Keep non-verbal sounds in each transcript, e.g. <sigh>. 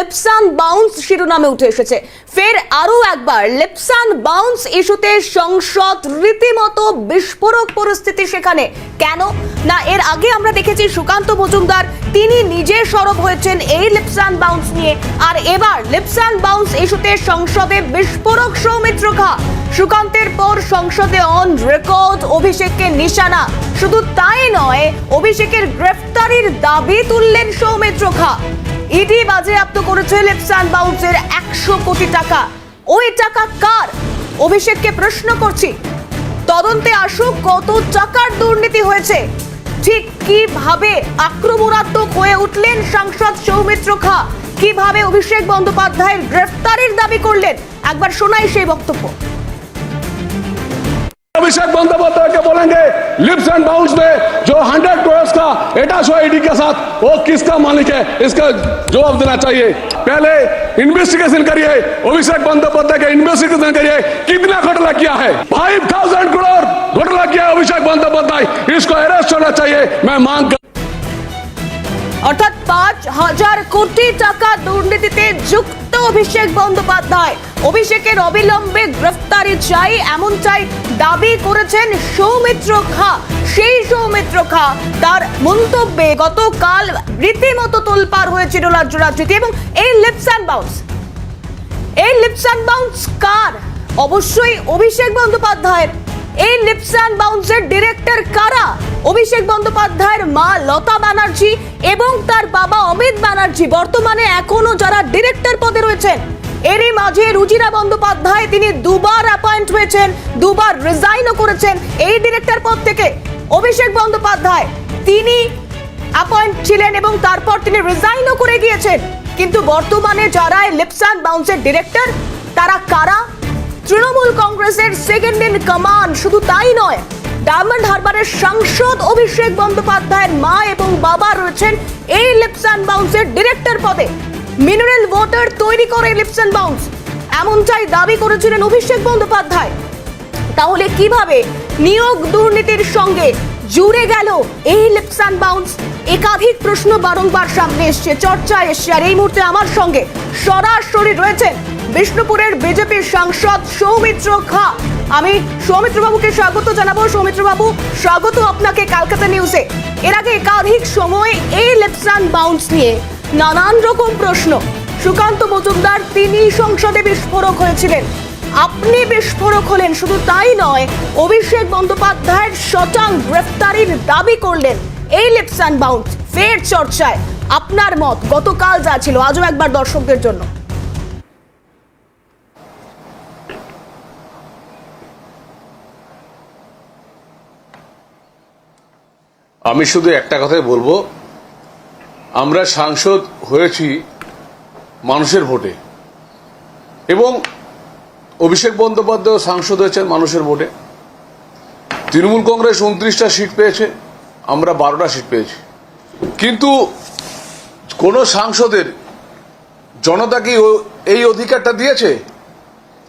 লিপসান bounce শিরোনামে উঠে এসেছে। ফের আরও একবার লিপসান বাউন্স ইস্যুতে সংসদ রীতিমতো বিস্ফোরক পরিস্থিতি সেখানে। কেন? না, এর আগে আমরা দেখেছি সুকান্ত মজুমদার, তিনি নিজে সরব হয়েছেন এই লিপসান বাউন্স নিয়ে। আর এবার লিপসান বাউন্স ইস্যুতে সংসদে বিস্ফোরক সৌমিত্র খা সুকান্তের পর সংসদে অন রেকর্ড অভিষেককে নিশানা। শুধু তাই নয়, অভিষেকের গ্রেফতারির দাবি তুললেন সৌমিত্র খা ইডি বাজেয়াপ্ত করেছে লেফটস অ্যান্ড বাউন্সের একশো কোটি টাকা। ওই টাকা কার? অভিষেককে প্রশ্ন করছি। তদন্তে আসুক কত টাকার দুর্নীতি হয়েছে। ঠিক কীভাবে আক্রমণাত্মক হয়ে উঠলেন সাংসদ সৌমিত্র খা? কীভাবে অভিষেক বন্দ্যোপাধ্যায়ের গ্রেফতারের দাবি করলেন? একবার শোনাই সেই বক্তব্য। অভিষেক বন্দ্যোপাধ্যায়কে বলেন লিপস অ্যান্ড বাউন্স में का शो आई के साथ। वो किसका मालिक है? इसका जवाब देना चाहिए। पहले इन्वेस्टिगेशन करिए। अभिषेक बंदोपाध्याय का इन्वेस्टिगेशन करिए। कितना घोटाला किया है? फाइव थाउज़ेंड करोड़ घोटाला किया अभिषेक बंदोपाध्याय इसको अरेस्ट होना चाहिए। मैं मांग कर অর্থাৎ পাঁচ হাজার কোটি টাকা দুর্নীতিতে যুক্ত অভিষেক বন্দ্যোপাধ্যায়। অভিষেকের অবিলম্বে গ্রেফতারি চাই এমন চাই দাবি করেছেন সৌমিত্র খা। সেই সৌমিত্র খা তার মন্তব্যে গতকাল রীতিমতো তোলপাড় হয়েছিল রাজ্য রাজনীতি এবং এই লিপস অ্যান্ড বাউন্স। এই লিপস অ্যান্ড বাউন্স কার? অবশ্যই অভিষেক বন্দ্যোপাধ্যায়ের। এই লিপস অ্যান্ড বাউন্সের ডিরেক্টর কারা? অভিষেক বন্দ্যোপাধ্যায়ের মা লতা ব্যানার্জি এবং তার বাবা অমিত ব্যানার্জি বর্তমানে এখনও যারা ডিরেক্টর পদে রয়েছেন, এরই মাঝে রুজিরা বন্দ্যোপাধ্যায় তিনি দুবার অ্যাপয়েন্ট হয়েছেন, দুবার রিজাইনও করেছেন। এই ডিরেক্টর পদ থেকে অভিষেক বন্দ্যোপাধ্যায় তিনি অ্যাপয়েন্ট ছিলেন এবং তারপর তিনি রিজাইনও করে গিয়েছেন। কিন্তু বর্তমানে যারা লিপসান বাউন্সের ডিরেক্টর, তারা কারা? তৃণমূল কংগ্রেসের সেকেন্ড ইন কমান্ড শুধু তাই নয় ডায়মন্ড হারবারের সাংসদ অভিষেক বন্দ্যোপাধ্যায়ের মা এবং বাবা রয়েছেন এই লিপসান বাউন্সের ডিরেক্টর পদে। মিনারেল ওয়াটার তৈরি করে লিপসান বাউন্স। এমনটাই দাবি করেছিলেন অভিষেক বন্দ্যোপাধ্যায়। তাহলে কীভাবে নিয়োগ দুর্নীতির সঙ্গে জুড়ে গেল এই লিপসান বাউন্স? একাধিক প্রশ্ন বারংবার সামনে এসছে, চর্চায় এসছে, আর এই মুহূর্তে আমার সঙ্গে সরাসরি রয়েছেন বিষ্ণুপুরের বিজেপির সাংসদ সৌমিত্র খা। আমি সৌমিত্র বাবুকে স্বাগত জানাব। সৌমিত্র বাবু স্বাগত আপনাকে কলকাতা নিউজে। এর আগে একাধিক সময় এই লিপসান বাউন্স নিয়ে নানান রকম প্রশ্ন। সুকান্ত মজুমদার তিনি সংসদে বিস্ফোরক হয়েছিলেন। আপনি বিস্ফোরক হলেন, শুধু তাই নয়, অভিষেক বন্দ্যোপাধ্যায়ের শটাং গ্রেফতারির দাবি করলেন এই লিপসান বাউন্স ফের চর্চায়। আপনার মত, গতকাল যা ছিল, আজও একবার দর্শকদের জন্য। আমি শুধু একটা কথাই বলব। আমরা সাংসদ হয়েছি মানুষের ভোটে। এবং অভিষেক বন্দ্যোপাধ্যায় সাংসদ হয়েছেন মানুষের ভোটে। তৃণমূল কংগ্রেস উনত্রিশটা সিট পেয়েছে, আমরা বারোটা সিট পেয়েছি। কিন্তু কোন সাংসদের জনতা কি এই অধিকারটা দিয়েছে?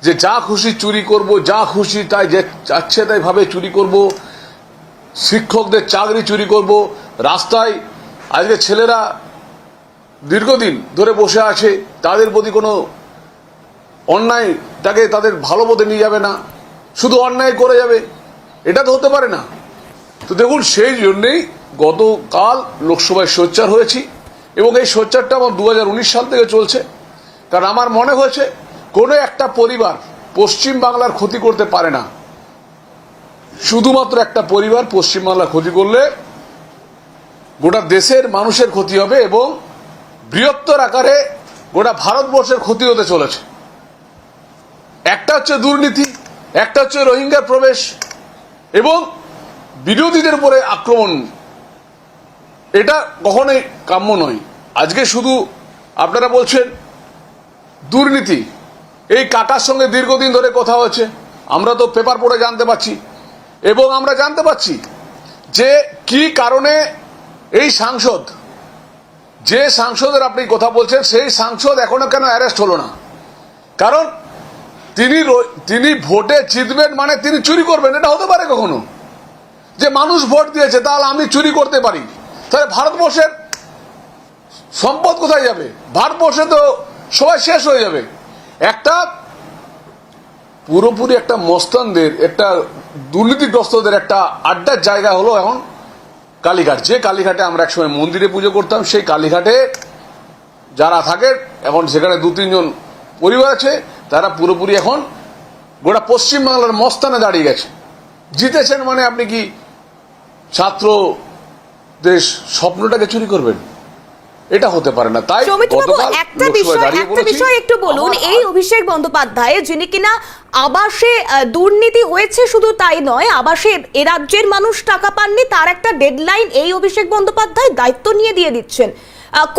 যে যা খুশি চুরি করব, যা খুশি তাই যাচ্ছে তাই ভাবে চুরি করব শিক্ষকদের চাকরি চুরি করব, রাস্তায় আজকে ছেলেরা দীর্ঘদিন ধরে বসে আছে, তাদের প্রতি কোনো অন্যায়, তাকে তাদের ভালো পথে নিয়ে যাবে না, শুধু অন্যায় করে যাবে, এটা তো হতে পারে না। তো দেখুন, সেই জন্যেই গতকাল লোকসভায় সোচ্চার হয়েছি, এবং এই সোচ্চারটা আমার দু হাজার উনিশ সাল থেকে চলছে। কারণ আমার মনে হয়েছে, কোনো একটা পরিবার পশ্চিম বাংলার ক্ষতি করতে পারে না। শুধুমাত্র একটা পরিবার পশ্চিমবাংলার ক্ষতি করলে গোটা দেশের মানুষের ক্ষতি হবে এবং বৃহত্তর আকারে গোটা ভারতবর্ষের ক্ষতি হতে চলেছে। একটা হচ্ছে দুর্নীতি, একটা হচ্ছে রোহিঙ্গার প্রবেশ এবং বিরোধীদের উপরে আক্রমণ। এটা কখনোই কাম্য নয়। আজকে শুধু আপনারা বলছেন দুর্নীতি। এই কাকার সঙ্গে দীর্ঘদিন ধরে কথা হচ্ছে আমরা তো পেপার পড়ে জানতে পারছি। এবং আমরা জানতে পারছি যে কি কারণে এই সাংসদ, যে সাংসদের আপনি কথা বলছেন, সেই সাংসদ এখনও কেন অ্যারেস্ট হলো না? কারণ তিনি তিনি ভোটে জিতবেন মানে তিনি চুরি করবেন, এটা হতে পারে কখনো? যে মানুষ ভোট দিয়েছে, তাহলে আমি চুরি করতে পারি। তাহলে ভারতবর্ষের সম্পদ কোথায় যাবে? ভারতবর্ষে তো সবাই শেষ হয়ে যাবে। একটা পুরোপুরি একটা মস্তানদের, একটা দুর্নীতিগ্রস্তদের একটা আড্ডার জায়গা হলো এখন কালীঘাট। যে কালীঘাটে আমরা একসময় মন্দিরে পুজো করতাম, সেই কালীঘাটে যারা থাকে, এখন সেখানে দু, তিনজন পরিবার আছে, তারা পুরোপুরি এখন গোটা পশ্চিমবাংলার মস্তানে দাঁড়িয়ে গেছে। জিতেছেন মানে আপনি কি ছাত্র দেশ স্বপ্নটাকে চুরি করবেন? এটা হতে পারে না তাই একটা বিষয় একটা বিষয় একটু বলুন। এই অভিষেক বন্দ্যোপাধ্যায় যিনি কিনা আবাসে দুর্নীতি হয়েছে শুধু তাই নয় আবাসে এ রাজ্যের মানুষ টাকা পাননি তার একটা ডেডলাইন এই অভিষেক বন্দ্যোপাধ্যায় দায়িত্ব নিয়ে দিয়ে দিচ্ছেন।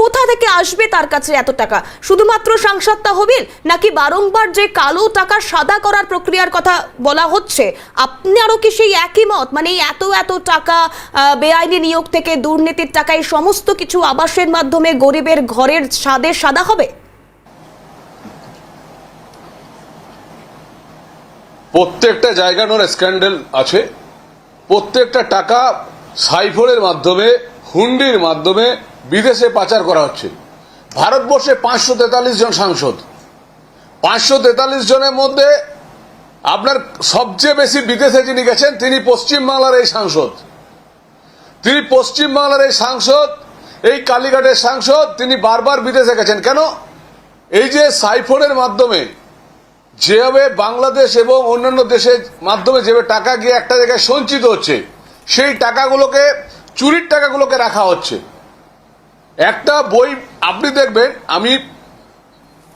কোথা থেকে আসবে তার কাছে এত টাকা? শুধুমাত্র সাংসদ তহবিল নাকি বারংবার যে কালো টাকা সাদা করার প্রক্রিয়ার কথা বলা হচ্ছে আপনারও কি সেই একই মত? মানে এত এত টাকা বেআইনি নিয়োগ থেকে দুর্নীতির টাকা, এই সমস্ত কিছু আবাসের মাধ্যমে গরিবের ঘরের সাদে সাদা হবে? প্রত্যেকটা জায়গা নোর স্ক্যান্ডেল আছে। প্রত্যেকটা টাকা সাইফোনের মাধ্যমে, হুন্ডির মাধ্যমে বিদেশে পাচার করা হচ্ছে। ভারতবর্ষে পাঁচশো তেতাল্লিশ জন সাংসদ। পাঁচশো তেতাল্লিশ জনের মধ্যে আপনার সবচেয়ে বেশি বিদেশে যিনি গেছেন, তিনি পশ্চিমবাংলার এই সাংসদ। তিনি পশ্চিমবাংলার এই সাংসদ, এই কালীঘাটের সাংসদ, তিনি বারবার বিদেশে গেছেন। কেন? এই যে সাইফোনের মাধ্যমে যেভাবে বাংলাদেশ এবং অন্যান্য দেশের মাধ্যমে যেভাবে টাকা গিয়ে একটা জায়গায় সঞ্চিত হচ্ছে, সেই টাকাগুলোকে, চুরির টাকাগুলোকে রাখা হচ্ছে। একটা বই আপনি দেখবেন, আমি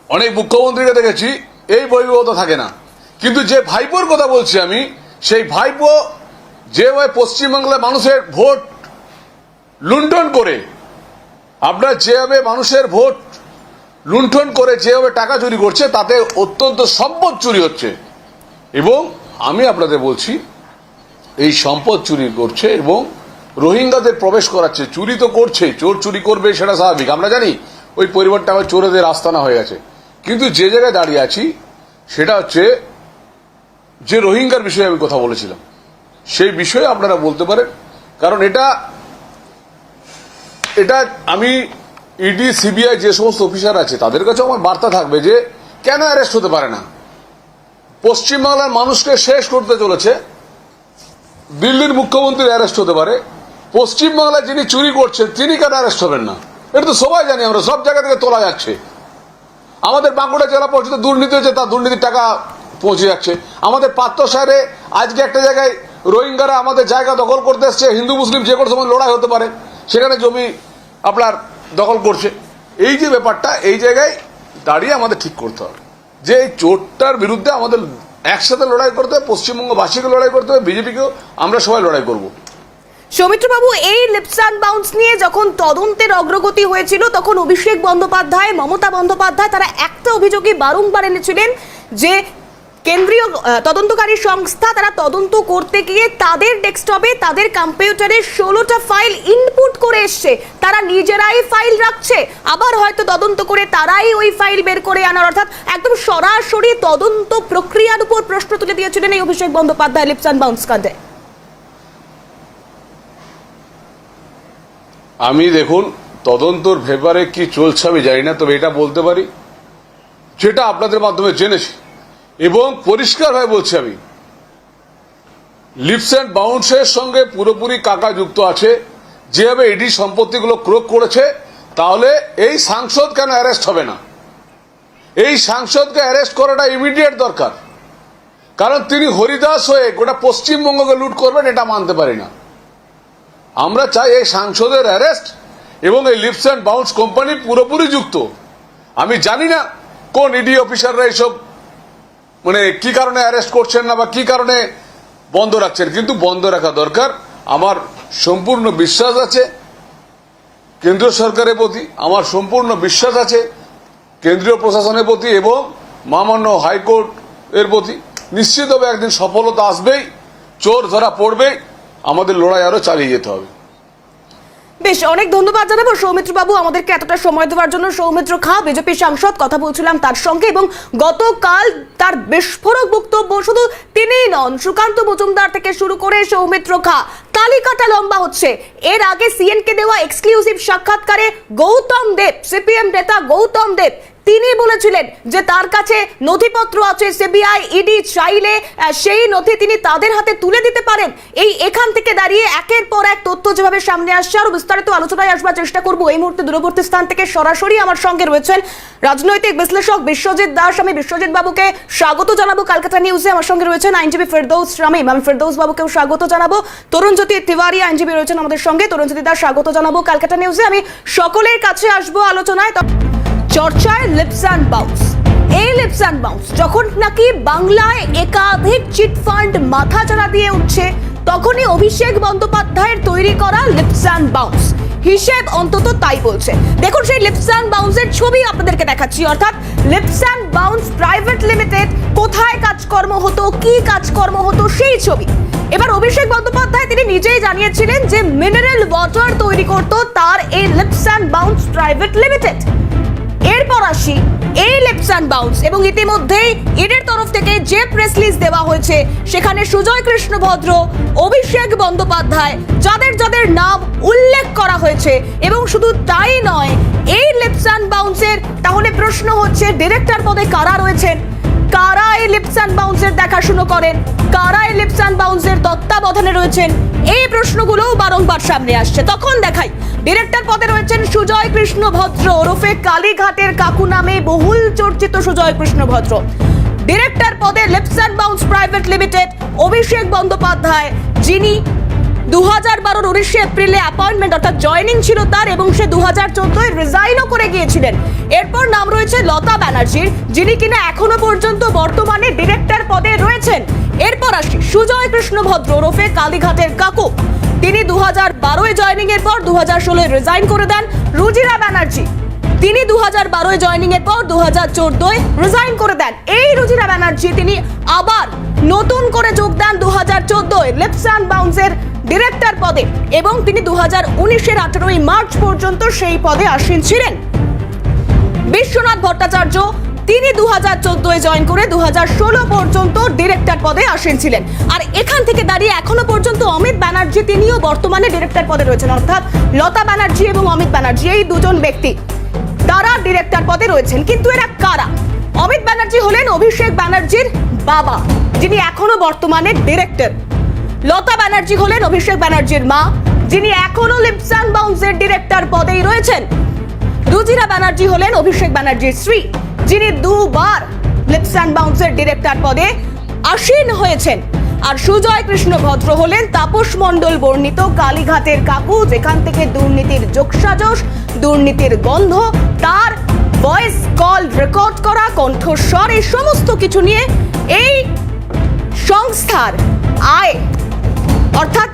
অনেক মুখ্যমন্ত্রীকে দেখেছি, এই বইগুলো থাকে না। কিন্তু যে ভাইপোর কথা বলছি আমি, সেই ভাইপো যেভাবে পশ্চিমবাংলার মানুষের ভোট লুণ্ঠন করে, আপনার যেভাবে মানুষের ভোট লুণ্ঠন করে, যেভাবে টাকা চুরি করছে, তাতে অত্যন্ত সম্পদ চুরি হচ্ছে। এবং আমি আপনাদের বলছি, এই সম্পদ চুরি করছে এবং রোহিঙ্গাদের প্রবেশ করাচ্ছে, চুরি তো করছে, চোর চুরি করবে সেটা স্বাভাবিক। আমরা জানি ওই পরিবারটা আমার চোরেদের আস্তানা হয়ে গেছে। কিন্তু যে জায়গায় দাঁড়িয়ে আছি, সেটা হচ্ছে যে রোহিঙ্গার বিষয়ে আমি কথা বলেছিলাম। সেই বিষয়ে আপনারা বলতে পারেন। কারণ এটা এটা আমি ইডি, সিবিআই যে সমস্ত অফিসার আছে, তাদের কাছে আমার বার্তা থাকবে যে কেন অ্যারেস্ট হতে পারে না। পশ্চিমবাংলার মানুষকে শেষ করতে চলেছে। দিল্লির মুখ্যমন্ত্রী অ্যারেস্ট হতে পারে। পশ্চিমবাংলায় যিনি চুরি করছেন, তিনি কেন অ্যারেস্ট হবেন না? এটা তো সবাই জানি, আমরা সব জায়গা থেকে তোলা যাচ্ছে। আমাদের বাঁকুড়া জেলা পরিষদে দুর্নীতি হচ্ছে তার দুর্নীতির টাকা পৌঁছে যাচ্ছে। আমাদের পাত্র শহরে আজকে একটা জায়গায় রোহিঙ্গারা আমাদের জায়গা দখল করতে এসছে, হিন্দু, মুসলিম যে কোনো সময় লড়াই হতে পারে, সেখানে জমি আপনার দখল করছে। এই যে ব্যাপারটা, এই জায়গায় দাঁড়িয়ে আমাদের ঠিক করতে হবে। যে এই চোরটার বিরুদ্ধে আমাদের একসাথে লড়াই করতে হবে, পশ্চিমবঙ্গবাসীকে লড়াই করতে হবে, বিজেপিকেও আমরা সবাই লড়াই করব। সৌমিত্রবাবু, এই লিপস অ্যান্ড বাউন্স নিয়ে যখন তদন্তের অগ্রগতি হয়েছিল, তখন অভিষেক বন্দ্যোপাধ্যায়, মমতা বন্দ্যোপাধ্যায়, তারা একটা অভিযোগই বারংবার এনেছিলেন যে কেন্দ্রীয় তদন্তকারী সংস্থা তারা তদন্ত করতে গিয়ে তাদের ডেস্কটপে, তাদের কম্পিউটারে ষোলোটা ফাইল ইনপুট করে এসছে। তারা নিজেরাই ফাইল রাখছে। আবার হয়তো তদন্ত করে তারাই ওই ফাইল বের করে আনার। অর্থাৎ একদম সরাসরি তদন্ত প্রক্রিয়ার উপর প্রশ্ন তুলে দিয়েছিলেন এই Abhishek Bandyopadhyay leaps and bounds কাণ্ডে। আমি দেখুন, তদন্তর ব্যাপারে কি চলছে আমি জানি না, তবে এটা বলতে পারি। যেটা আপনাদের মাধ্যমে জেনেছি। এবং পরিষ্কারভাবে বলছি আমি লিপস অ্যান্ড বাউন্সের সঙ্গে পুরোপুরি কাকা যুক্ত আছে। যেভাবে এডি সম্পত্তিগুলো ক্রোক করেছে, তাহলে এই সাংসদ কেন অ্যারেস্ট হবে না? এই সাংসদকে অ্যারেস্ট করাটা ইমিডিয়েট দরকার। কারণ তিনি হরিদাস হয়ে গোটা পশ্চিমবঙ্গকে লুট করবেন, এটা মানতে পারি না। আমরা চাই এই সাংসদের অ্যারেস্ট এবং এই লিপস অ্যান্ড বাউন্স কোম্পানি পুরোপুরি যুক্ত। আমি জানি না কোন ইডি অফিসাররা এইসব মানে কি কারণে অ্যারেস্ট করছেন না বা কি কারণে বন্ধ রাখছেন, কিন্তু বন্ধ রাখা দরকার। আমার সম্পূর্ণ বিশ্বাস আছে, কেন্দ্রীয় সরকারের প্রতি আমার সম্পূর্ণ বিশ্বাস আছে, কেন্দ্রীয় প্রশাসনের প্রতি এবং মহামান্য হাইকোর্ট এর প্রতি। নিশ্চিতভাবে একদিন সফলতা আসবেই, চোর ধরা পড়বে আমাদের লড়াই আরও চালিয়ে যেতে হবে। বেশ, অনেক ধন্যবাদ জানাব সৌমিত্র বাবু আমাদেরকে এতটা সময় দেওয়ার জন্য সৌমিত্র খা, বিজেপি সাংসদ, কথা বলছিলাম তার সঙ্গে এবং গতকাল তার বিস্ফোরক বক্তব্য শুধু তিনিই নন, সুকান্ত মজুমদার থেকে শুরু করে সৌমিত্র খা। তালিকাটা লম্বা হচ্ছে। এর আগে সিএনকে দেওয়া এক্সক্লুসিভ সাক্ষাৎকারে গৌতম দেব সিপিএম নেতা গৌতম দেব তিনি বলেছিলেন যে তার কাছে নথিপত্র আছে সিবিআই ইডি চাইলে সেই নথি তিনি তাদের হাতে তুলে দিতে পারেন। এই এখান থেকে দাঁড়িয়ে একের পর এক তথ্য যেভাবে সামনে আসছে আরও বিস্তারিত আলোচনায় আসবার চেষ্টা করব। এই মুহূর্তে দূরবর্তী স্থান থেকে সরাসরি আমার সঙ্গে রয়েছেন রাজনৈতিক বিশ্লেষক বিশ্বজিৎ দাস। আমি বিশ্বজিৎ বাবুকে স্বাগত জানাব কলকাতা নিউজে। আমার সঙ্গে রয়েছেন আইনজীবী ফেরদৌস শামীম আমি ফেরদৌস বাবুকেও স্বাগত জানাব। তরুণজ্যোতি তিওয়ারি, আইনজীবী রয়েছেন আমাদের সঙ্গে। তরুণ জ্যোতি দাস স্বাগত জানাব কলকাতা নিউজে। আমি সকলের কাছে আসব আলোচনায়। চর্চায় লিপস অ্যান্ড বাউন্স এই লিপস অ্যান্ড বাউন্স যখন নাকি বাংলায় একাধিক চিট ফান্ড মাথা চাড়া দিয়ে উঠছে, তখনই অভিষেক বন্দ্যোপাধ্যায়ের তৈরি করা লিপস অ্যান্ড বাউন্স হিসেব অন্তত তাই বলছে। দেখুন সেই লিপস অ্যান্ড বাউন্সের ছবি আপনাদেরকে দেখাচ্ছি, অর্থাৎ leaps and bounds private limited কোথায় কাজকর্ম হতো, কি কাজকর্ম হতো, সেই ছবি। এবার অভিষেক বন্দ্যোপাধ্যায় তিনি নিজেই জানিয়েছিলেন যে মিনারেল ওয়াটার তৈরি করত তার এই leaps and bounds private limited এরপর আসি এই লেপস অ্যান্ড বাউন্স এবং ইতিমধ্যেই ইডের তরফ থেকে যে প্রেস লিস্ট দেওয়া হয়েছে, সেখানে সুজয় কৃষ্ণ ভদ্র অভিষেক বন্দ্যোপাধ্যায় যাদের যাদের নাম উল্লেখ করা হয়েছে এবং শুধু তাই নয় এই লেপস অ্যান্ড বাউন্সের তাহলে প্রশ্ন হচ্ছে ডিরেক্টর পদে কারা রয়েছেন? কারা এই লিপস অ্যান্ড বাউন্সের দেখাশুনো করেন। কারা এই লিপস অ্যান্ড বাউন্সের তত্ত্বাবধানে রয়েছেন। এই প্রশ্নগুলোও বারংবার সামনে আসছে। তখন দেখাই, ডিরেক্টর পদে রয়েছেন সুজয় কৃষ্ণ ভদ্র, ওরফে কালীঘাটের কাকু নামে বহুল চর্চিত সুজয় কৃষ্ণ ভদ্র। ডিরেক্টর পদে leaps bounds private limited, Abhishek Bandyopadhyay, যিনি দু হাজার বারোর উনিশে এপ্রিলে অ্যাপয়েন্টমেন্ট অর্থাৎ জয়নিং ছিল তার এবং সে দু হাজার চোদ্দোয় রিজাইনও করে গিয়েছিলেন। এরপর নাম রয়েছে লতা ব্যানার্জির যিনি কিনা এখনও পর্যন্ত বর্তমানে ডিরেক্টর পদে রয়েছেন। এরপর আসি সুজয় কৃষ্ণ ভদ্র ওরফে কালীঘাটের কাকু। তিনি দু হাজার বারোয় জয়নিং এর পর দু হাজার ষোলোয় রিজাইন করে দেন রুজিরা ব্যানার্জি। তিনি দু হাজার বারোয় জয়নিং এর পর দু হাজার চোদ্দোয় রিজাইন করে দেন। এই রুজিরা ব্যানার্জি তিনি আবার নতুন করে যোগ দেন দু হাজার চোদ্দোয় লিপস অ্যান্ড বাউন্সের ডিরেক্টর পদে এবং তিনি দু হাজার উনিশের আঠেরোই মার্চ পর্যন্ত সেই পদে আসীন ছিলেন। বিশ্বনাথ ভট্টাচার্য, তিনি দু হাজার চোদ্দোয় জয়েন করে দু হাজার ষোলো পর্যন্ত ডিরেক্টর পদে আসীন ছিলেন। আর এখান থেকে দাঁড়িয়ে এখনও পর্যন্ত অমিত ব্যানার্জি, তিনিও বর্তমানে ডিরেক্টর পদে রয়েছেন। অর্থাৎ লতা ব্যানার্জি এবং অমিত ব্যানার্জি, এই দুজন ব্যক্তি তারা ডিরেক্টর পদে রয়েছেন। কিন্তু এরা কারা? অমিত ব্যানার্জি হলেন অভিষেক ব্যানার্জির বাবা, যিনি এখনও বর্তমানে ডিরেক্টর লতা ব্যানার্জি হলেন অভিষেক ব্যানার্জির মা, যিনি এখনও লিপসান বাউন্সের ডিরেক্টর পদেই রয়েছেন। রুজিরা ব্যানার্জি হলেন অভিষেক ব্যানার্জির স্ত্রী, যিনি দুবার লিপস অ্যান্ড বাউন্সের ডিরেক্টর পদে আসীন হয়েছেন। আর সুজয় কৃষ্ণ ভদ্র হলেন তাপস মণ্ডল বর্ণিত কালীঘাটের কাকু, যেখান থেকে দুর্নীতির যোগসাজশ, দুর্নীতির গন্ধ, তার ভয়েস কল রেকর্ড করা, কণ্ঠস্বর, এই সমস্ত কিছু নিয়ে এই সংস্থার আয়। অর্থাৎ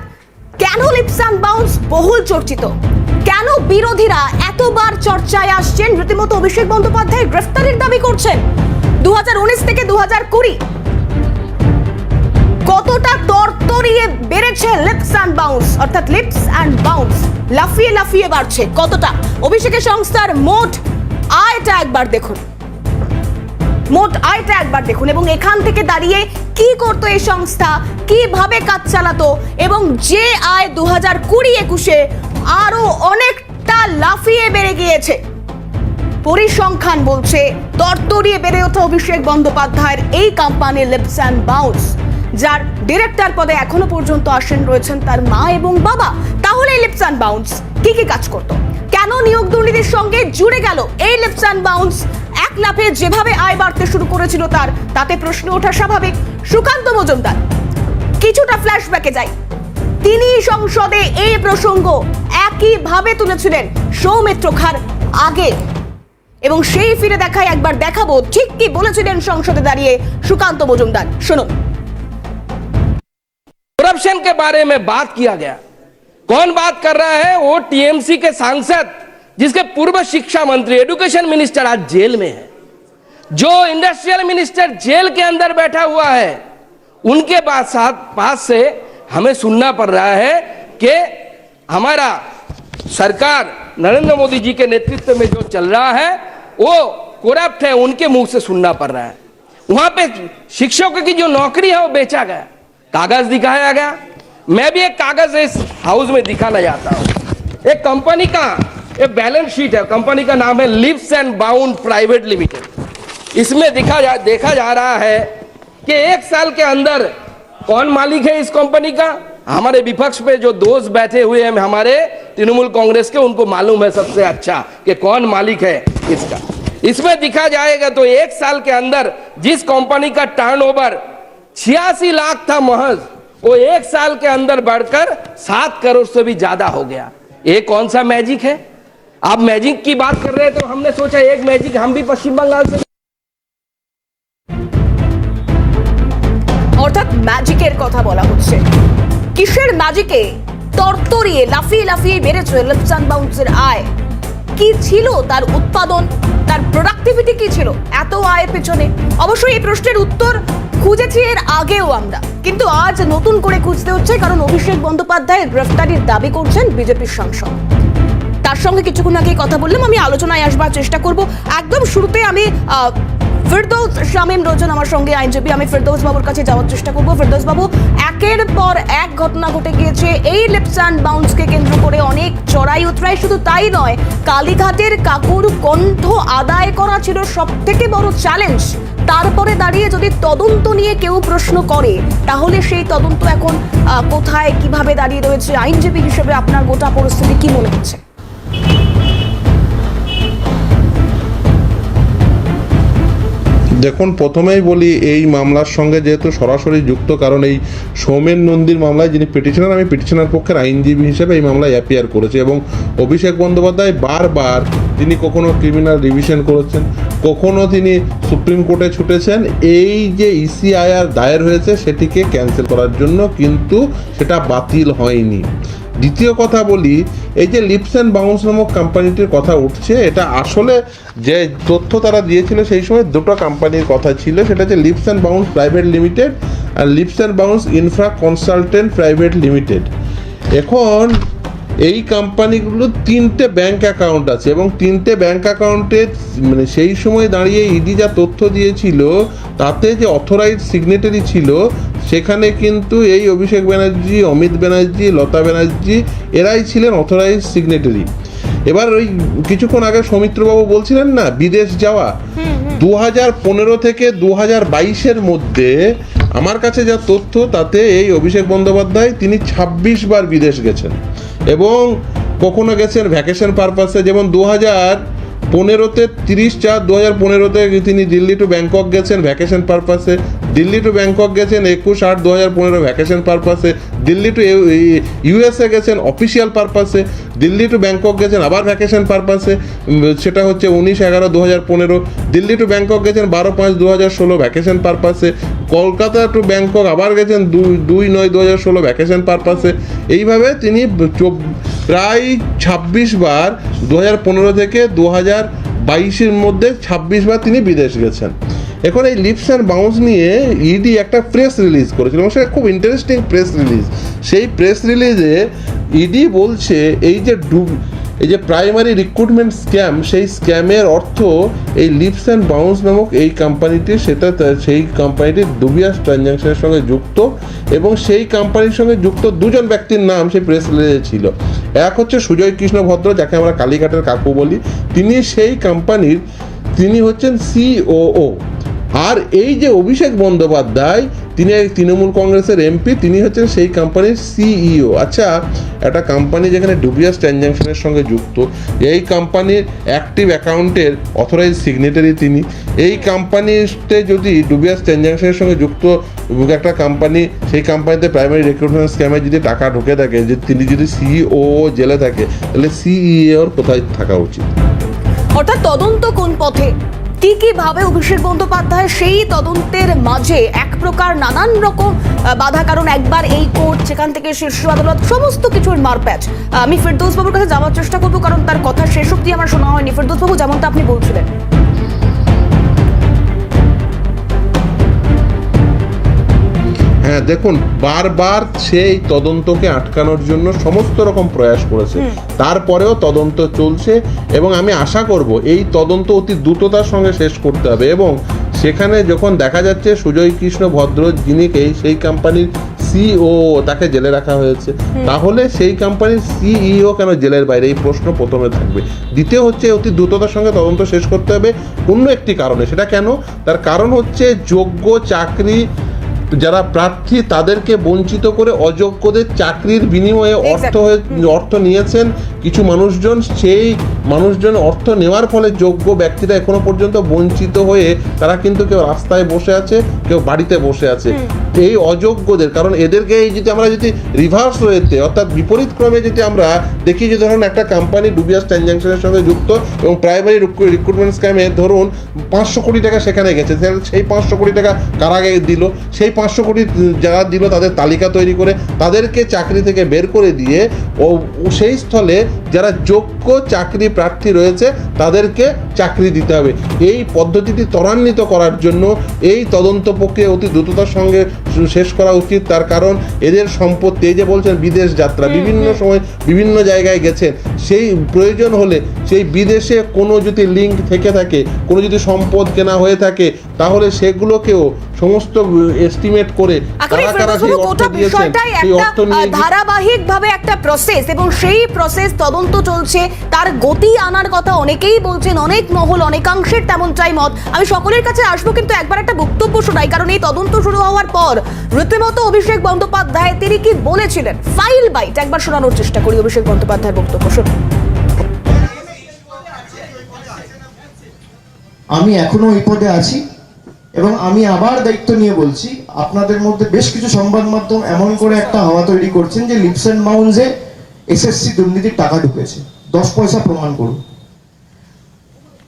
কেন লিপস অ্যান্ড বাউন্স বহুল চর্চিত। কেন বিরোধীরা এতবার চর্চায় আসছেন রীতিমতো অভিষেক বন্দ্যোপাধ্যায় গ্রেফতারের দাবি করছেন। দু থেকে দু কতটা তরতরিয়ে বেড়েছে লিপস অ্যান্ড বাউন্স অর্থাৎ লিপস অ্যান্ড বাউন্স লাফিয়ে লাফিয়ে বাড়ছে। কতটা? অভিষেকের সংস্থার মোট আয়টা একবার দেখুন। মোট আয়টা একবার দেখুন এবং এখান থেকে দাঁড়িয়ে কি করতো এই সংস্থা, কীভাবে কাজ চালাতো এবং যে আয় দু হাজার কুড়ি একুশে আরও অনেকটা লাফিয়ে বেড়ে গিয়েছে। পরিসংখ্যান বলছে, তরতরিয়ে বেড়ে ওঠা অভিষেক বন্দ্যোপাধ্যায়ের এই কোম্পানি লিপস অ্যান্ড বাউন্স যার ডিরেক্টর পদে এখনও পর্যন্ত আসেন রয়েছেন তার মা এবং বাবা। তাহলে লিপস অ্যান্ড বাউন্স কি কি কাজ করত? কেন নিয়োগ দুর্নীতির সঙ্গে জুড়ে গেল এই লিপস অ্যান্ড বাউন্স এক লাফে যেভাবে আয় বাড়তে শুরু করেছিল তার, তাতে প্রশ্ন ওঠা স্বাভাবিক। সুকান্ত মজুমদার, কিছুটা ফ্ল্যাশব্যাকে যাই। তিনি সংসদে এই প্রসঙ্গ একইভাবে তুলেছিলেন সৌমিত্র খার আগে এবং সেই ফিরে দেখায় একবার দেখাবো ঠিক কি বলেছিলেন সংসদে দাঁড়িয়ে সুকান্ত মজুমদার শুনুন करप्शन के बारे में बात किया गया कौन बात कर रहा है वो टीएमसी के सांसद जिसके पूर्व शिक्षा मंत्री एजुकेशन मिनिस्टर आज जेल में है जो इंडस्ट्रियल मिनिस्टर जेल के अंदर बैठा हुआ है उनके पास साथ पास से हमें सुनना पड़ रहा है कि हमारा सरकार नरेंद्र मोदी जी के नेतृत्व में जो चल रहा है, वो करप्ट है, उनके मुँह से सुनना पड़ रहा है। वहाँ पे शिक्षकों की जो नौकरी है, वो बेचा गया। कागज़ दिखाया गया। मैं भी एक कागज़ इस हाउस में दिखाना चाहता हूँ। एक कंपनी का, एक बैलेंस शीट है। कंपनी का नाम है leaps and bound private limited इसमें दिखा जा, देखा जा रहा है कि एक साल के अंदर कौन मालिक है इस कंपनी का? हमारे विपक्ष पे जो दोस्त बैठे हुए हैं, हमारे तृणमूल कांग्रेस के, उनको मालूम है सबसे अच्छा कि कौन मालिक है इसका। इसमें दिखा जाएगा तो एक साल के अंदर जिस कंपनी का टर्नओवर छियासी लाख था महज, वो एक साल के अंदर बढ़कर सात करोड़ से भी ज़्यादा हो गया। ये कौन सा मैजिक है? आप मैजिक की बात कर रहे हैं तो हमने सोचा एक मैजिक हम भी पश्चिम बंगाल से অর্থাৎ ম্যাজিকের কথা বলা হচ্ছে। কিসের ম্যাজিকে তরতরিয়ে লাফিয়ে লাফিয়ে বেড়েছে লিপসান বাউন্সের আয়? কি ছিল তার উৎপাদন? তার প্রোডাক্টিভিটি কি ছিল? এত আয়ের পেছনে? অবশ্যই এই প্রশ্নের উত্তর খুঁজেছি এর আগেও আমরা। কিন্তু আজ নতুন করে খুঁজতে হচ্ছে কারণ অভিষেক বন্দ্যোপাধ্যায় গ্রেফতারির দাবি করছেন বিজেপির সাংসদ। তার সঙ্গে কিছুক্ষণ আগে কথা বললাম, আমি আলোচনায় আসবার চেষ্টা করব। একদম শুরুতে আমি ফিরদৌস, শামীম রোজন আমার সঙ্গে আইনজীবী। আমি ফিরদৌস বাবুর কাছে যাওয়ার চেষ্টা করব। ফিরদৌস বাবু একের পর এক ঘটনা ঘটে গিয়েছে। এই লিপস অ্যান্ড বাউন্সকে কেন্দ্র করে অনেক চড়াই উতরাই। শুধু তাই নয়, কালীঘাটের কাকুর কণ্ঠ আদায় করা ছিল সব থেকে বড় চ্যালেঞ্জ তারপরে দাঁড়িয়ে যদি তদন্ত নিয়ে কেউ প্রশ্ন করে, তাহলে সেই তদন্ত এখন কোথায়, কীভাবে দাঁড়িয়ে রয়েছে? আইনজীবী হিসেবে আপনার গোটা পরিস্থিতি কি মনে হচ্ছে? দেখুন, প্রথমেই বলি, এই মামলার সঙ্গে যেহেতু সরাসরি যুক্ত, কারণ এই সৌমেন নন্দীর মামলায় যিনি পিটিশনার, আমি পিটিশনার পক্ষের আইনজীবী হিসেবে এই মামলায় অ্যাপিয়ার করেছি এবং অভিষেক বন্দ্যোপাধ্যায় বারবার তিনি কখনো ক্রিমিনাল রিভিশন করেছেন, কখনো তিনি সুপ্রিম কোর্টে ছুটেছেন। এই যে ইসিআইআর দায়ের হয়েছে, সেটিকে ক্যান্সেল করার জন্য কিন্তু সেটা বাতিল হয়নি। দ্বিতীয় কথা বলি, এই যে লিপস অ্যান্ড বাউন্স নামক কোম্পানিটির কথা উঠছে, এটা আসলে যে তথ্য তারা দিয়েছিল সেই সময় দুটো কোম্পানির কথা ছিল, সেটা হচ্ছে leaps and bounds private limited R leaps and bounds infra consultant private limited. এখন এই কোম্পানিগুলো তিনটে ব্যাংক অ্যাকাউন্ট আছে এবং তিনটে ব্যাংক অ্যাকাউন্টে মানে সেই সময় দাঁড়িয়ে ইডি যা তথ্য দিয়েছিল তাতে যে অথরাইজ সিগনেটারি ছিল সেখানে কিন্তু এই অভিষেক ব্যানার্জি অমিত ব্যানার্জি লতা ব্যানার্জি এরাই ছিলেন অথরাইজ সিগনেটারি এবার ওই কিছুক্ষণ আগে সৌমিত্রবাবু বলছিলেন না বিদেশ যাওয়া? দু হাজার পনেরো থেকে দু হাজার বাইশের মধ্যে আমার কাছে যা তথ্য তাতে এই অভিষেক বন্দ্যোপাধ্যায় তিনি ছাব্বিশ বার বিদেশ গেছেন। এবং কখনো গেছেন ভ্যাকেশন পারপাসে যেমন দু হাজার পনেরোতে, তিরিশ চার দু হাজার পনেরোতে তিনি দিল্লি টু ব্যাংকক গেছেন ভ্যাকেশন পারপাসে দিল্লি টু ব্যাংকক গেছেন একুশ আট দু হাজার পনেরো ভ্যাকেশন পারপাসে দিল্লি টু ইউএসএ গেছেন অফিসিয়াল পারপাসে দিল্লি টু ব্যাংকক গেছেন আবার ভ্যাকেশন পারপাসে সেটা হচ্ছে উনিশ এগারো দু হাজার পনেরো। দিল্লি টু ব্যাংকক গেছেন বারো পাঁচ দু হাজার ষোলো ভ্যাকেশন পারপাসে কলকাতা টু ব্যাংকক আবার গেছেন দুই দুই নয় দু হাজার ষোলো ভ্যাকেশন পারপাসে এইভাবে তিনি প্রায় ছাব্বিশ বার দু হাজার পনেরো থেকে দু হাজার বাইশের মধ্যে ছাব্বিশ বার তিনি বিদেশ গেছেন। এখন এই লিপস অ্যান্ড বাউন্স নিয়ে ইডি একটা প্রেস রিলিজ করেছিল, এবং সেটা খুব ইন্টারেস্টিং প্রেস রিলিজ সেই প্রেস রিলিজে ইডি বলছে, এই যে ডুব এই যে প্রাইমারি রিক্রুটমেন্ট স্ক্যাম সেই স্ক্যামের অর্থ এই লিপস অ্যান্ড বাউন্স নামক এই কোম্পানিটি সেটা সেই কোম্পানিটির ডুবিয়াস ট্রানজ্যাকশনের সঙ্গে যুক্ত, এবং সেই কোম্পানির সঙ্গে যুক্ত দুজন ব্যক্তির নাম সেই প্রেস রিলিজে ছিল। এক হচ্ছে সুজয় কৃষ্ণ ভদ্র, যাকে আমরা কালীঘাটের কাকু বলি। তিনি সেই কোম্পানির তিনি হচ্ছেন সিওও আর এই যে অভিষেক বন্দ্যোপাধ্যায়, তিনি এক তৃণমূল কংগ্রেসের এমপি, তিনি হচ্ছেন সেই কোম্পানির সিইও আচ্ছা একটা কোম্পানি যেখানে ডুবিয়াস ট্রানজ্যাকশনের সঙ্গে যুক্ত, এই কোম্পানির অ্যাক্টিভ অ্যাকাউন্টের অথরাইজ সিগনেটারি তিনি। এই কোম্পানিতে যদি ডুবিয়াস ট্রানজ্যাকশনের সঙ্গে যুক্ত একটা কোম্পানি সেই কোম্পানিতে প্রাইমারি রিক্রুটমেন্ট স্ক্যামে যদি টাকা ঢুকে থাকে, যে তিনি যদি সিইও জেলে থাকে, তাহলে সিইওর কোথায় থাকা উচিত? অর্থাৎ তদন্ত কোন পথে? কি কি ভাবে অভিষেক বন্দ্যোপাধ্যায় সেই তদন্তের মাঝে এক প্রকার নানান রকম বাধা, কারণ একবার এই কোর্ট সেখান থেকে শীর্ষ আদালত সমস্ত কিছুর মারপ্যাচ। আমি ফেরদৌস বাবুর কাছে যাওয়ার চেষ্টা করব, কারণ তার কথা শেষ অব্দি আমার শোনা হয়নি। ফেরদৌস বাবু যেমনটা আপনি বলছিলেন। হ্যাঁ দেখুন বারবার সেই তদন্তকে আটকানোর জন্য সমস্ত রকম প্রয়াস করেছে। তারপরেও তদন্ত চলছে এবং আমি আশা করব এই তদন্ত অতি দ্রুততার সঙ্গে শেষ করতে হবে এবং সেখানে যখন দেখা যাচ্ছে সুজয় কৃষ্ণ ভদ্র যিনি এই সেই কোম্পানির সিও তাকে জেলে রাখা হয়েছে। তাহলে সেই কোম্পানির সিইও কেন জেলের বাইরে? এই প্রশ্ন প্রথমে থাকবে। দ্বিতীয় হচ্ছে অতি দ্রুততার সঙ্গে তদন্ত শেষ করতে হবে অন্য একটি কারণে। সেটা কেন? তার কারণ হচ্ছে যোগ্য চাকরি যারা প্রার্থী তাদেরকে বঞ্চিত করে অযোগ্যদের চাকরির বিনিময়ে অর্থ হয়ে অর্থ নিয়েছেন কিছু মানুষজন। সেই মানুষজন অর্থ নেওয়ার ফলে যোগ্য ব্যক্তিরা এখনও পর্যন্ত বঞ্চিত হয়ে তারা কিন্তু কেউ রাস্তায় বসে আছে কেউ বাড়িতে বসে আছে। এই অযোগ্যদের কারণ এদেরকে এই যদি আমরা যদি রিভার্স হয়েছে অর্থাৎ বিপরীত ক্রমে যদি আমরা দেখি যে ধরুন একটা কোম্পানি ডুবিয়াস ট্রানজ্যাকশনের সঙ্গে যুক্ত এবং প্রাইমারি রিক্রুটমেন্ট স্ক্যামে ধরুন পাঁচশো কোটি টাকা সেখানে গেছে সেই পাঁচশো কোটি টাকা কারা গে- দিল সেই পাঁচশো কোটি যারা দিল তাদের তালিকা তৈরি করে তাদেরকে চাকরি থেকে বের করে দিয়ে ও সেই স্থলে যারা যোগ্য চাকরি প্রার্থী রয়েছে তাদেরকে চাকরি দিতে হবে। এই পদ্ধতিটি ত্বরান্বিত করার জন্য এই তদন্ত প্রক্রিয়া অতি দ্রুততার সঙ্গে শেষ করা উচিত। তার কারণ এদের সম্পত্তি এই যে বলছেন বিদেশ যাত্রা বিভিন্ন সময় বিভিন্ন জায়গায় গেছেন। সেই প্রয়োজন হলে সেই বিদেশে কোনো যদি লিঙ্ক থেকে থাকে কোনো যদি সম্পদ কেনা হয়ে থাকে তাহলে সেগুলোকেও সমস্ত এস্টিমেট করে কারা কারা সেই অর্থ গোটা দিয়েছেন বিষয়টাই সেই একটা অর্থ নিয়ে গিয়ে- ধারাবাহিক ভাবে একটা প্রসেস এবং সেই প্রসেস তদন্ত চলছে। তার গতি আনার কথা অনেকেই বলছেন অনেক মহল অনেকাংশের তেমনটাই মত। আমি সকলের কাছে আসব কিন্তু একবার একটা বক্তব্য শোনাই কারণ এই তদন্ত শুরু হওয়ার পর রীতিমতো অভিষেক বন্দ্যোপাধ্যায় তিনি কি বলেছিলেন? ফাইল বাইট একবার শোনানোর চেষ্টা করি অভিষেক বন্দ্যোপাধ্যায়ের বক্তব্য শুনুন আমি এখনও এই পদে আছি। এবং আমি আবার দায়িত্ব নিয়ে বলছি, আপনাদের মধ্যে বেশ কিছু সংবাদ মাধ্যম এমন করে একটা হাওয়া তৈরি করছেন যে লিপস অ্যান্ড মাউন্সে এসএসসি দুর্নীতির টাকা ঢুকেছে। দশ পয়সা প্রমাণ করুন।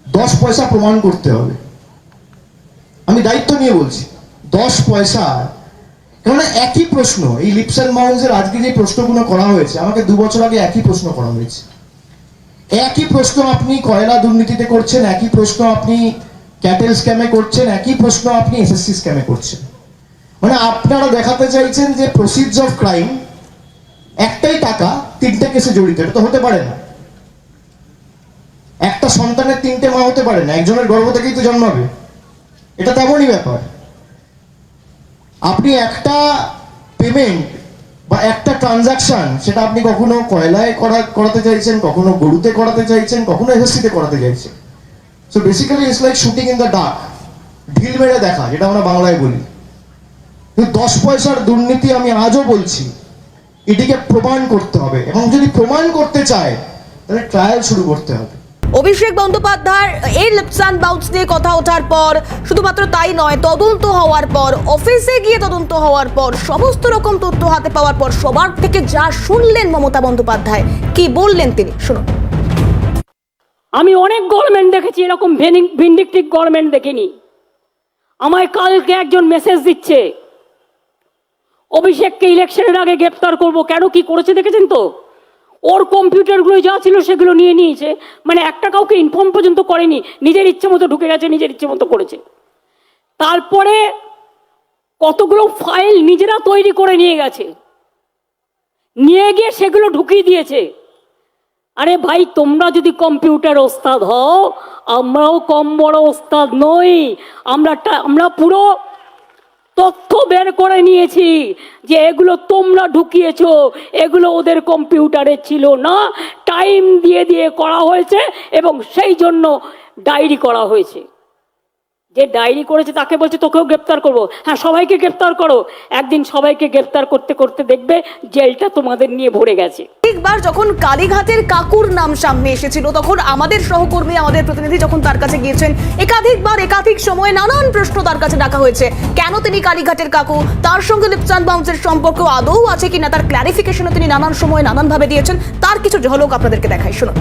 দশ পয়সা প্রমাণ করতে হবে। আমি দায়িত্ব নিয়ে বলছি, দশ পয়সা। কেননা একই প্রশ্ন, এই লিপস অ্যান্ড মাউন্সের আজকে যে প্রশ্নগুলো করা হয়েছে, আমাকে দু বছর আগে একই প্রশ্ন করা হয়েছে। একই প্রশ্ন আপনি কয়লা দুর্নীতিতে করছেন, একই প্রশ্ন আপনি ক্যাটেল স্ক্যামে করছেন, একই প্রশ্ন আপনি এসএসসি স্ক্যামে করছেন। মানে আপনারা দেখাতে চাইছেন যে প্রসিডস অফ ক্রাইম একটাই টাকা, তিনটে কেসে জড়িত, এটা তো হতে পারে না। একটা সন্তানের তিনটে মা হতে পারে না, একজনের গর্ভ থেকেই তো জন্মাবে। এটা তেমনই ব্যাপার। আপনি একটা পেমেন্ট বা একটা ট্রানজাকশন সেটা আপনি কখনো কয়লায় করা করাতে চাইছেন, কখনো গরুতে করাতে চাইছেন, কখনো এসএসসিতে করাতে চাইছেন। So basically it's like shooting in the dark ঢিল মেরে দেখা, যেটা আমরা বাংলায় বলি। দশ পয়সার দুর্নীতি আমি আজও বলছি। এটিকে প্রমাণ করতে হবে। এবং যদি প্রমাণ করতে চায়, তাহলে ট্রায়াল শুরু করতে হবে। অভিষেক বন্দ্যোপাধ্যায় এই লিপসান বাউন্স নিয়ে কথা ওঠার পর, শুধুমাত্র তাই নয়, তদন্ত হওয়ার পর অফিসে গিয়ে তদন্ত হওয়ার পর, সমস্ত রকম তথ্য হাতে পাওয়ার পর, সবার থেকে যা শুনলেন মমতা বন্দ্যোপাধ্যায়, কি বললেন তিনি? শুনুন। আমি অনেক গভর্নমেন্ট দেখেছি, এরকম ভিন্ডিকটিভ গভর্নমেন্ট দেখিনি। আমায় কালকে একজন মেসেজ দিচ্ছে, অভিষেককে ইলেকশনের আগে গ্রেপ্তার করব, কেন কি করেছে দেখেছেন তো? ওর কম্পিউটারগুলো যা ছিল সেগুলো নিয়ে নিয়েছে মানে একটা কাউকে ইনফর্ম পর্যন্ত করেনি, নিজের ইচ্ছে মতো ঢুকে গেছে, নিজের ইচ্ছে মতো করেছে। তারপরে কতগুলো ফাইল নিজেরা তৈরি করে নিয়ে গেছে। নিয়ে গিয়ে সেগুলো ঢুকিয়ে দিয়েছে। আরে ভাই, তোমরা যদি কম্পিউটার ওস্তাদ হও, আমরাও কম বড় ওস্তাদ নই। আমরা আমরা পুরো তথ্য বের করে নিয়েছি যে এগুলো তোমরা ঢুকিয়েছ, এগুলো ওদের কম্পিউটারে ছিল না। টাইম দিয়ে দিয়ে করা হয়েছে এবং সেই জন্য ডায়েরি করা হয়েছে। যে ডায়েরি করেছে তাকে বলছে, তোকেও গ্রেপ্তার করব। হ্যাঁ সবাইকে গ্রেপ্তার করো। একদিন সবাইকে গ্রেপ্তার করতে করতে দেখবে জেলটা তোমাদের নিয়ে ভরে গেছে। একবার যখন কালীঘাটের কাকুর নাম সামনে এসেছিল, তখন আমাদের সহকর্মী, আমাদের প্রতিনিধি যখন তার কাছে গিয়েছেন, একাধিকবার, একাধিক সময়ে নানান প্রশ্ন তার কাছে ডাকা হয়েছে। কেন তিনি কালীঘাটের কাকু? তার সঙ্গে লিপচান বাউন্সের সম্পর্ক আদৌ আছে কিনা? তার ক্ল্যারিফিকেশনও তিনি নানান সময় নানান ভাবে দিয়েছেন। তার কিছু ঝলক আপনাদেরকে দেখাই, শুনুন।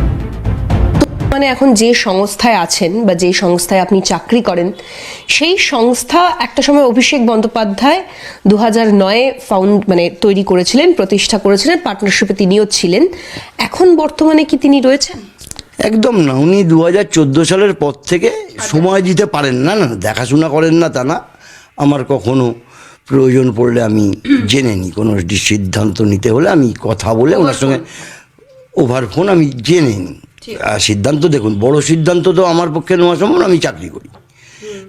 মানে এখন যে সংস্থায় আছেন বা যে সংস্থায় আপনি চাকরি করেন সেই সংস্থা একটা সময় অভিষেক বন্দ্যোপাধ্যায় দু হাজার নয়ে ফাউন্ড মানে তৈরি করেছিলেন প্রতিষ্ঠা করেছিলেন পার্টনারশিপে তিনিও ছিলেন। এখন বর্তমানে কি তিনি রয়েছেন? একদম না উনি দু হাজার চোদ্দ সালের পর থেকে সময় দিতে পারেন না না দেখাশোনা করেন না তা না। আমার কখনো প্রয়োজন পড়লে আমি <clears throat> জেনে নিই কোনো সিদ্ধান্ত নিতে হলে আমি কথা বলে ওনার সঙ্গে ওভার ফোন আমি জেনে নিই। সিদ্ধান্ত দেখুন বড় সিদ্ধান্ত তো আমার পক্ষে নেওয়া সম্ভব আমি চাকরি করি।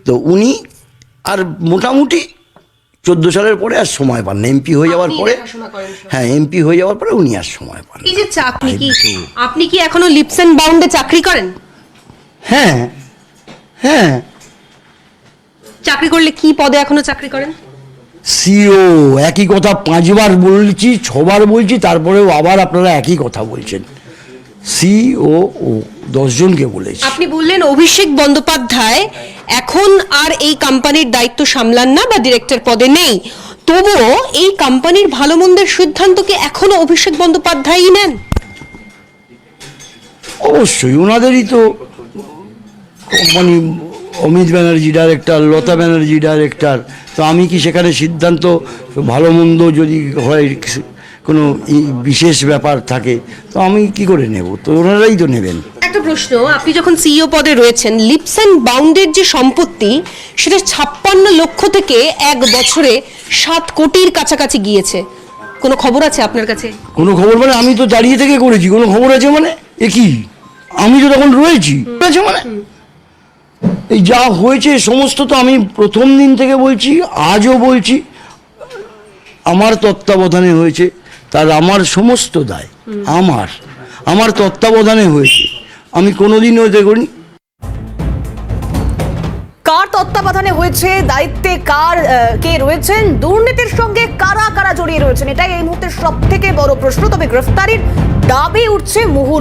তো উনি আর মোটামুটি চোদ্দ সালের পরে আর সময় পান না এমপি হয়ে যাওয়ার পরে। হ্যাঁ এমপি হয়ে যাওয়ার পরে উনি আর সময় পান এই যে চাকরি কি? আপনি কি এখনও লিপস এন্ড বাউন্ডে চাকরি করেন? হ্যাঁ হ্যাঁ। চাকরি করলে কি পদে এখনও চাকরি করেন? সিও একই কথা পাঁচবার বলছি ছবার বলছি তারপরেও আবার আপনারা একই কথা বলছেন। সিও ও দশজনকে বলেছি। আপনি বললেন অভিষেক বন্দ্যোপাধ্যায় এখন আর এই কোম্পানির দায়িত্ব সামলান না বা ডিরেক্টর পদে নেই। তবুও এই কোম্পানির ভালো মন্দের সিদ্ধান্ত কি এখনও অভিষেক বন্দ্যোপাধ্যায়ই নেন? অবশ্যই ওনাদেরই তো company Amit Banerjee director Lata Banerjee director তো আমি কি সেখানে সিদ্ধান্ত ভালো মন্দ যদি হয় কোনো বিশেষ ব্যাপার থাকে তো আমি কি করে নেব? তো ওনারাই তো নেবেন। একটা প্রশ্ন আপনি যখন সিইও পদে রয়েছেন লিপস অ্যান্ড বাউন্ডের যে সম্পত্তি সেটা ছাপ্পান্ন লক্ষ থেকে এক বছরে সাত কোটির কাছাকাছি গিয়েছে। কোনো খবর আছে আপনার কাছে? কোনো খবর মানে আমি তো দাঁড়িয়ে থেকে করেছি কোনো খবর আছে মানে? এ কি? আমি তো তখন রয়েছি। আছে মানে? এই যা হয়েছে সমস্ত তো আমি প্রথম দিন থেকে বলছি আজও বলছি আমার তত্ত্বাবধানে হয়েছে। তার আমার সমস্ত দায়, আমার। আমার তত্ত্বাবধানে হয়েছে। আমি কোনোদিনও এতে করিনি কার তত্ত্বাবধানে হয়েছে, দায়িত্বে কার কে রয়েছেন, দুর্নীতির সঙ্গে কারা কারা জড়িয়ে রয়েছেন, এটাই এই মুহূর্তে সব থেকে বড় প্রশ্ন। তবে গ্রেফতারির দাবি উঠছে মুহুর